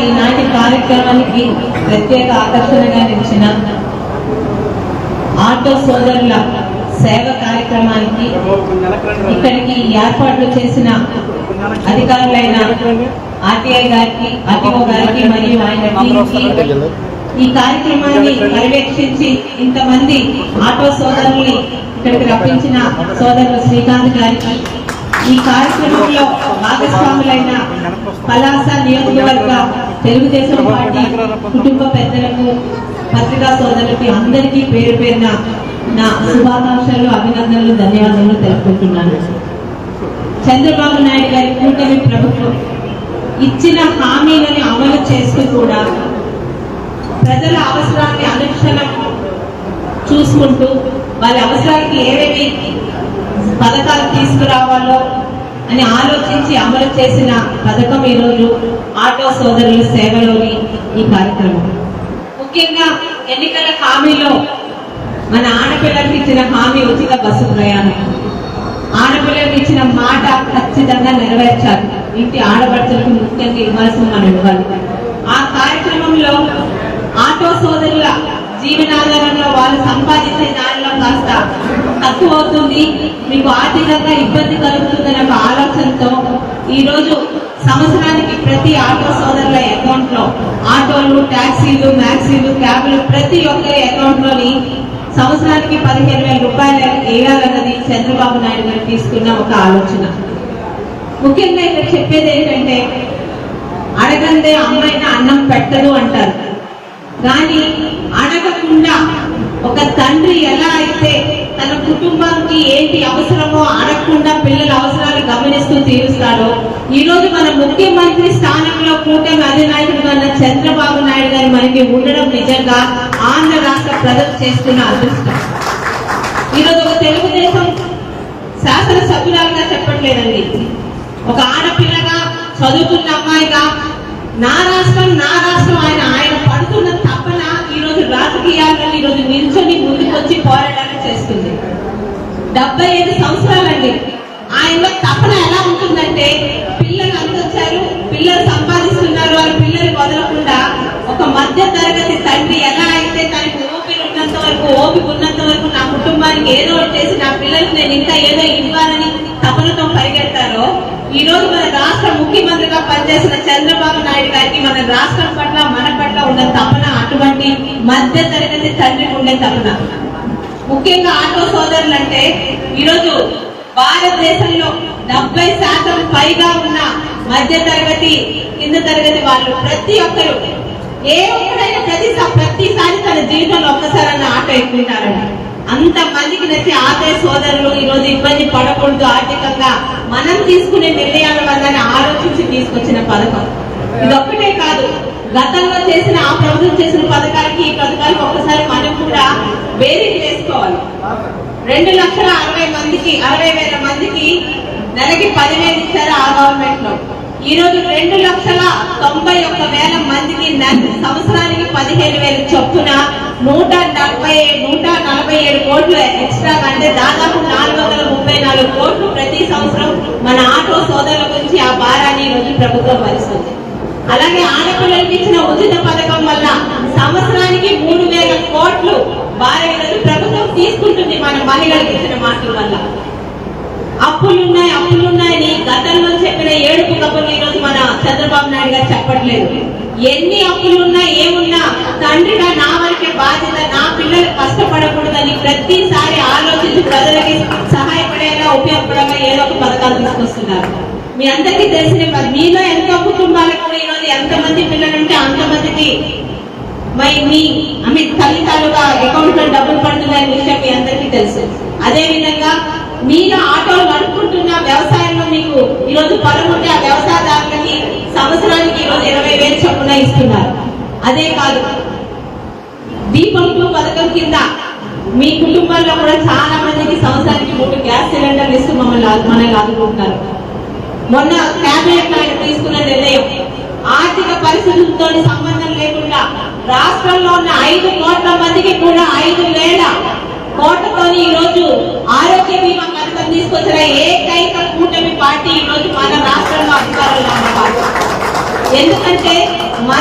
ఈనాటి కార్యక్రమానికి ప్రత్యేక ఆకర్షణగా నిలిచిన ఆటో సోదరుల సేవ కార్యక్రమానికి ఇక్కడికి ఏర్పాట్లు చేసిన అధికారులైన ఆర్టీఐ గారికి ఆర్టీఓ గారికి మరియు ఆయన ఈ కార్యక్రమాన్ని పర్యవేక్షించి ఇంతమంది ఆటో సోదరుల్ని ఇక్కడికి రప్పించిన సోదరులు శ్రీకాంత్ గారికి ఈ కార్యక్రమంలో భాగస్వాములైన పలాస నియోజకవర్గ తెలుగుదేశం పార్టీ కుటుంబ పెద్దలకు పత్రికా సోదరులకి అందరికీ పేరు పేరున నా శుభాకాంక్షలు అభినందనలు ధన్యవాదాలు తెలుపుకుంటున్నాను. చంద్రబాబు నాయుడు గారి కూటమి ప్రభుత్వం ఇచ్చిన హామీలను అమలు చేస్తూ కూడా ప్రజల అవసరాన్ని అనుక్షణం చూసుకుంటూ వాళ్ళ అవసరాలకి ఏవేవి పథకాలు తీసుకురావాలో అని ఆలోచించి అమలు చేసిన పథకం ఈరోజు ఆటో సోదరుల సేవలోని ఈ కార్యక్రమం. ముఖ్యంగా ఎన్నికల హామీలో మన ఆడపిల్లలకు ఇచ్చిన హామీ ఉచిత బస్సు ప్రయాణం. ఆడపిల్లలకు ఇచ్చిన మాట ఖచ్చితంగా నెరవేర్చాలి. ఇంటి ఆడపడుచులకు ముఖ్యంగా ఇవ్వాల్సిన మనం ఇవ్వాలి. ఆ కార్యక్రమంలో ఆటో సోదరుల జీవనాధారంలో వాళ్ళు సంపాదించే దానిలో కాస్త తక్కువ అవుతుంది మీకు ఆర్థికంగా ఇబ్బంది కలుగుతుందనే ఒక ఆలోచనతో ఈరోజు సంవత్సరానికి ప్రతి ఆటో సోదరుల అకౌంట్లో ఆటోలు టాక్సీలు మ్యాక్సీలు క్యాబ్లు ప్రతి ఒక్కరి అకౌంట్లోని సంవత్సరానికి పదిహేను వేల రూపాయలు వేయాలన్నది చంద్రబాబు నాయుడు గారు తీసుకున్న ఒక ఆలోచన. ముఖ్యంగా ఇక్కడ చెప్పేది ఏంటంటే అడగందే అమ్మాయిన అన్నం పెట్టదు అంటారు. కానీ అడగకుండా ఒక తండ్రి ఎలా అయితే తన కుటుంబానికి ఏంటి అవసరమో అడగకుండా పిల్లల అవసరాలు గమనిస్తూ తీరుస్తాడో. ఈ రోజు మన ముఖ్యమంత్రి స్థానంలో కూటమి అధినాయకుడు అన్న చంద్రబాబు నాయుడు గారు మనకి ఉండడం నిజంగా ఆంధ్ర రాష్ట్ర ప్రజలు చేస్తున్న అదృష్టం. ఈరోజు ఒక తెలుగుదేశం శాసనసభ్యురాలుగా చెప్పట్లేదండి. ఒక ఆడపిల్లగా చదువుకున్న అమ్మాయిగా నా రాష్ట్రం నా రాష్ట్రం ఆయన డెబ్బై ఐదు సంవత్సరాలండి. ఆయనలో తపన ఎలా ఉంటుందంటే పిల్లలు అందొచ్చారు పిల్లలు సంపాదిస్తున్నారు వాళ్ళ పిల్లలు వదలకుండా ఒక మధ్య తరగతి తండ్రి ఎలా అయితే తనకు ఓపిక ఉన్నంత వరకు ఓపిక ఉన్నంత వరకు నా కుటుంబానికి ఏదో చేసి నా పిల్లలకు నేను ఇంకా ఏదో ఇవ్వాలని తపనతో పరిగెడతారో ఈ రోజు మన రాష్ట్ర ముఖ్యమంత్రిగా పనిచేసిన చంద్రబాబు నాయుడు గారికి మన రాష్ట్రం పట్ల మన పట్ల ఉన్న తపన అటువంటి మధ్య తరగతి తండ్రికి ఉండే తపన. ముఖ్యంగా ఆటో సోదరులు అంటే ఈరోజు భారతదేశంలో డెబ్బై శాతం పైగా ఉన్న మధ్య తరగతి కింద తరగతి వాళ్ళు ప్రతి ఒక్కరు ఏ ఒక్కడైనా ప్రతి ప్రతిసారి తన జీవితంలో ఒక్కసారన్న ఆటో ఎక్కుంటారండి అంత మందికి నచ్చి ఆటే సోదరులు ఈరోజు ఇబ్బంది పడకూడదు ఆర్థికంగా. మనం తీసుకునే నిర్ణయాల వల్ల ఆలోచించి తీసుకొచ్చిన పథకం. ఇదొక్కటే కాదు గతంలో చేసిన ఆ ప్రభుత్వం చేసిన పథకాలకి ఈ పథకాలకి బేరింగ్ వేసుకోవాలి. రెండు లక్షల అరవై మందికి అరవై వేల మందికి నెలకి పదివేలు ఇచ్చారు ఆ గవర్నమెంట్లో. ఈ రోజు రెండు లక్షల తొంభై ఒక్క వేల మందికి సంవత్సరానికి పదిహేను వేలు చొప్పున నూట డెబ్బై నూట నలభై ఏడు కోట్లు ఎక్స్ట్రా అంటే దాదాపు నాలుగు వందల ముప్పై నాలుగు కోట్లు ప్రతి సంవత్సరం మన ఆటో సోదరుల గురించి ఆ భారాన్ని ఈ రోజు ప్రభుత్వం భరిస్తుంది. అలాగే ఆడపిల్లలకి ఇచ్చిన ఉచిత పథకం వల్ల సంవత్సరానికి మూడు వేల కోట్లు భారీ ఈరోజు ప్రభుత్వం తీసుకుంటుంది ఇచ్చిన మాటల వల్ల. అప్పులున్నాయి అప్పులున్నాయని గతంలో చెప్పిన ఏడుపు కబుర్లు ఈ రోజు మన చంద్రబాబు నాయుడు గారు చెప్పట్లేదు. ఎన్ని అప్పులు ఉన్నా ఏమున్నా తండ్రిగా నా వరకే బాధ్యత నా పిల్లలు కష్టపడకూడదని ప్రతిసారి ఆలోచించి ప్రజలకి సహాయపడేలా ఉపయోగపడేలా ఏదో ఒక పథకాలు తీసుకొస్తున్నారు. మీ అందరికీ తెలిసిన మీలో ఎంతో కుటుంబాలకు కూడా ఈరోజు ఎంతమంది పిల్లలు ఉంటే అంతమందికి? మరి మీ ఐ మీన్ అకౌంట్లో డబ్బులు పడుతున్నాయని విషయం తెలుసు అదే విధంగా ఆటోలు నడుపుకుంటున్న వ్యవసాయంలో మీకు ఈ రోజు పొలం ఉంటే ఆ వ్యవసాయదారులకి సంవత్సరానికి ఈరోజు ఇరవై వేలు చొప్పున ఇస్తున్నారు. అదే కాదు దీపం టూ పథకం కింద మీ కుటుంబాల్లో కూడా చాలా మందికి సంవత్సరానికి మూడు గ్యాస్ సిలిండర్లు ఇస్తూ మమ్మల్ని మనల్ని ఆదుకుంటున్నారు. మొన్న కేబినెట్ ఆయన తీసుకున్న నిర్ణయం ఆర్థిక పరిస్థితులతో సంబంధం లేకుండా రాష్ట్రంలో ఉన్న ఐదు కోట్ల మందికి కూడా ఐదు వేల కోటతోని ఈ రోజు ఆరోగ్య బీమా పథకం తీసుకొచ్చిన ఏకైక కూటమి పార్టీ ఈ రోజు మన రాష్ట్రంలో అధికారులు ఎందుకంటే మన